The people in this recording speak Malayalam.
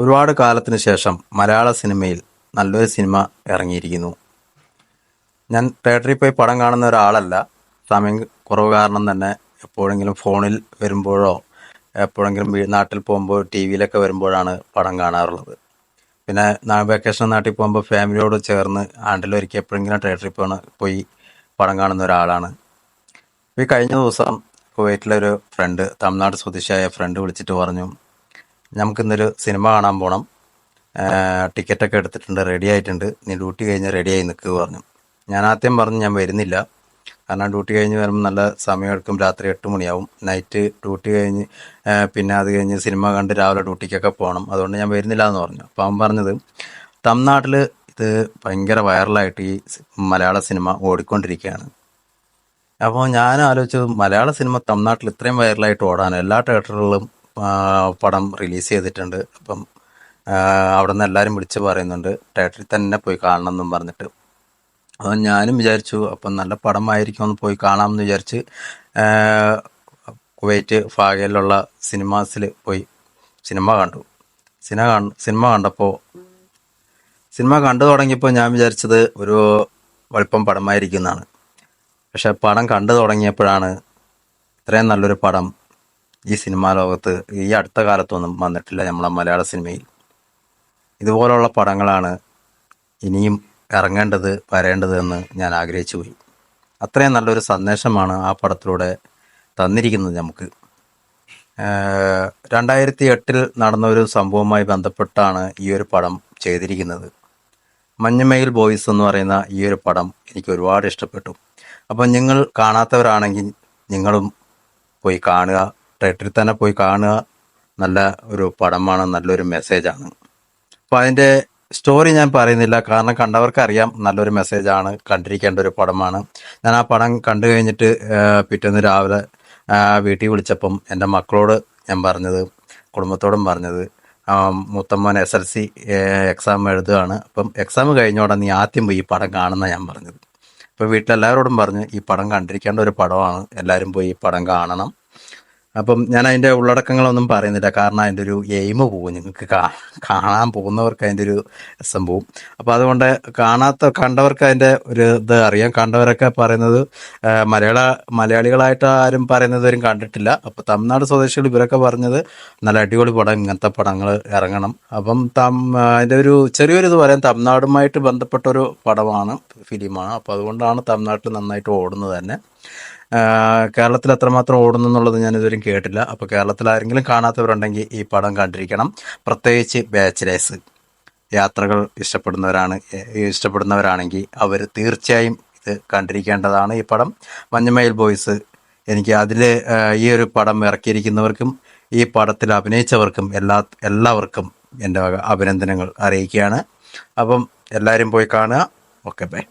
ഒരുപാട് കാലത്തിന് ശേഷം മലയാള സിനിമയിൽ നല്ലൊരു സിനിമ ഇറങ്ങിയിരിക്കുന്നു. ഞാൻ തിയേറ്ററിൽ പോയി പടം കാണുന്ന ഒരാളല്ല. സമയം കുറവ് കാരണം തന്നെ എപ്പോഴെങ്കിലും ഫോണിൽ വരുമ്പോഴോ എപ്പോഴെങ്കിലും നാട്ടിൽ പോകുമ്പോൾ ടി വിയിലൊക്കെ വരുമ്പോഴാണ് പടം കാണാറുള്ളത്. പിന്നെ വെക്കേഷൻ നാട്ടിൽ പോകുമ്പോൾ ഫാമിലിയോട് ചേർന്ന് ആണ്ടിലൊരിക്കൽ എപ്പോഴെങ്കിലും തിയേറ്ററിൽ പോണ പോയി പടം കാണുന്ന ഒരാളാണ്. ഈ കഴിഞ്ഞ ദിവസം കുവൈറ്റിലൊരു ഫ്രണ്ട് തമിഴ്നാട് സ്വദേശിയായ ഫ്രണ്ട് വിളിച്ചിട്ട് പറഞ്ഞു നമുക്കിന്നൊരു സിനിമ കാണാൻ പോകണം ടിക്കറ്റൊക്കെ എടുത്തിട്ടുണ്ട് റെഡി ആയിട്ടുണ്ട്. നീ ഡ്യൂട്ടി കഴിഞ്ഞ് റെഡിയായി നിൽക്കുക പറഞ്ഞു. ഞാൻ ആദ്യം പറഞ്ഞു ഞാൻ വരുന്നില്ല. കാരണം ഡ്യൂട്ടി കഴിഞ്ഞ് വരുമ്പോൾ നല്ല സമയമെടുക്കും രാത്രി എട്ട് മണിയാവും. നൈറ്റ് ഡ്യൂട്ടി കഴിഞ്ഞ് പിന്നെ അത് കഴിഞ്ഞ് സിനിമ കണ്ട് രാവിലെ ഡ്യൂട്ടിക്കൊക്കെ പോകണം അതുകൊണ്ട് ഞാൻ വരുന്നില്ല എന്ന് പറഞ്ഞു. അപ്പോൾ അവൻ പറഞ്ഞത് തമിഴ്നാട്ടിൽ ഇത് ഭയങ്കര വൈറലായിട്ട് ഈ മലയാള സിനിമ ഓടിക്കൊണ്ടിരിക്കുകയാണ്. അപ്പോൾ ഞാൻ ആലോചിച്ചത് മലയാള സിനിമ തമിഴ്നാട്ടിൽ ഇത്രയും വൈറലായിട്ട് ഓടാൻ എല്ലാ തിയേറ്ററുകളിലും പടം റിലീസ് ചെയ്തിട്ടുണ്ട്. അപ്പം അവിടെ നിന്ന് എല്ലാവരും വിളിച്ച് പറയുന്നുണ്ട് തിയേറ്ററിൽ തന്നെ പോയി കാണണം എന്നും പറഞ്ഞിട്ട്. അപ്പോൾ ഞാനും വിചാരിച്ചു അപ്പം നല്ല പടമായിരിക്കും ഒന്ന് പോയി കാണാമെന്ന് വിചാരിച്ച് കുവൈറ്റ് ഫാഗയിലുള്ള സിനിമാസിൽ പോയി സിനിമ കണ്ടു. സിനിമ കണ്ടു സിനിമ കണ്ടപ്പോൾ സിനിമ കണ്ടു തുടങ്ങിയപ്പോൾ ഞാൻ വിചാരിച്ചത് ഒരു വലിപ്പം പടമായിരിക്കുന്നതാണ് പക്ഷെ പടം കണ്ടു തുടങ്ങിയപ്പോഴാണ് ഇത്രയും നല്ലൊരു പടം ഈ സിനിമാ ലോകത്ത് ഈ അടുത്ത കാലത്തൊന്നും വന്നിട്ടില്ല നമ്മളെ മലയാള സിനിമയിൽ. ഇതുപോലുള്ള പടങ്ങളാണ് ഇനിയും ഇറങ്ങേണ്ടത് വരേണ്ടത് എന്ന് ഞാൻ ആഗ്രഹിച്ചു പോയി. അത്രയും നല്ലൊരു സന്ദേശമാണ് ആ പടത്തിലൂടെ തന്നിരിക്കുന്നത് നമുക്ക്. രണ്ടായിരത്തി എട്ടിൽ നടന്ന ഒരു സംഭവവുമായി ബന്ധപ്പെട്ടാണ് ഈ ഒരു പടം ചെയ്തിരിക്കുന്നത്. മഞ്ഞമയിൽ ബോയ്സ് എന്ന് പറയുന്ന ഈ ഒരു പടം എനിക്ക് ഒരുപാട് ഇഷ്ടപ്പെട്ടു. അപ്പം നിങ്ങൾ കാണാത്തവരാണെങ്കിൽ നിങ്ങളും പോയി കാണുക. തിയേറ്ററിൽ തന്നെ പോയി കാണുക നല്ല ഒരു പടമാണ് നല്ലൊരു മെസ്സേജാണ് അപ്പോൾ അതിന്റെ സ്റ്റോറി ഞാൻ പറയുന്നില്ല. കാരണം കണ്ടവർക്ക് അറിയാം നല്ലൊരു മെസ്സേജാണ് കണ്ടിരിക്കേണ്ട ഒരു പടമാണ്. ഞാൻ ആ പടം കണ്ടു കഴിഞ്ഞിട്ട് പിറ്റേന്ന് രാവിലെ വീട്ടിൽ വിളിച്ചപ്പം എന്റെ മക്കളോട് ഞാൻ പറഞ്ഞത് കുടുംബത്തോടും പറഞ്ഞത് മൂത്തമ്മോൻ എസ് എൽ സി എക്സാം എഴുതുകയാണ്. അപ്പം എക്സാം കഴിഞ്ഞോടെ നീ ആദ്യം പോയി ഈ പടം കാണുന്ന ഞാൻ പറഞ്ഞത്. അപ്പോൾ വീട്ടിലെല്ലാവരോടും പറഞ്ഞു ഈ പടം കണ്ടിരിക്കേണ്ട ഒരു പടമാണ് എല്ലാവരും പോയി ഈ പടം കാണണം. അപ്പം ഞാൻ അതിന്റെ ഉള്ളടക്കങ്ങളൊന്നും പറയുന്നില്ല. കാരണം അതിന്റെ ഒരു എയിം പോകും നിങ്ങൾക്ക് കാണാൻ പോകുന്നവർക്ക് അതിന്റെ ഒരു രസം പോവും. അപ്പോൾ അതുകൊണ്ട് കാണാത്ത കണ്ടവർക്ക് അതിന്റെ ഒരു ഇത് അറിയാം. കണ്ടവരൊക്കെ പറയുന്നത് മലയാള മലയാളികളായിട്ട് ആരും പറയുന്നതുവരും കണ്ടിട്ടില്ല. അപ്പോൾ തമിഴ്നാട് സ്വദേശികൾ ഇവരൊക്കെ പറഞ്ഞത് നല്ല അടിപൊളി പടം ഇങ്ങനത്തെ പടങ്ങൾ ഇറങ്ങണം. അപ്പം തം അതിന്റെ ഒരു ചെറിയൊരു ഇത് പറയാം. തമിഴ്നാടുമായിട്ട് ബന്ധപ്പെട്ട ഒരു പടമാണ് ഫിലിമാണ്. അപ്പോൾ അതുകൊണ്ടാണ് തമിഴ്നാട്ടിൽ നന്നായിട്ട് ഓടുന്നത് തന്നെ. കേരളത്തിൽ എത്രമാത്രം ഓടുന്നു എന്നുള്ളത് ഞാൻ ഇതുവരെയും കേട്ടില്ല. അപ്പോൾ കേരളത്തിൽ ആരെങ്കിലും കാണാത്തവരുണ്ടെങ്കിൽ ഈ പടം കണ്ടിരിക്കണം. പ്രത്യേകിച്ച് ബാച്ചിലേഴ്സ് യാത്രകൾ ഇഷ്ടപ്പെടുന്നവരാണ് ഇഷ്ടപ്പെടുന്നവരാണെങ്കിൽ അവർ തീർച്ചയായും ഇത് കണ്ടിരിക്കേണ്ടതാണ് ഈ പടം. മഞ്ഞമയിൽ ബോയ്സ് എനിക്ക് അതിൽ ഈ ഒരു പടം ഇറക്കിയിരിക്കുന്നവർക്കും ഈ പടത്തിൽ അഭിനയിച്ചവർക്കും എല്ലാ എല്ലാവർക്കും എന്റെ അഭിനന്ദനങ്ങൾ അറിയിക്കുകയാണ്. അപ്പം എല്ലാവരും പോയി കാണുക. Okay bye.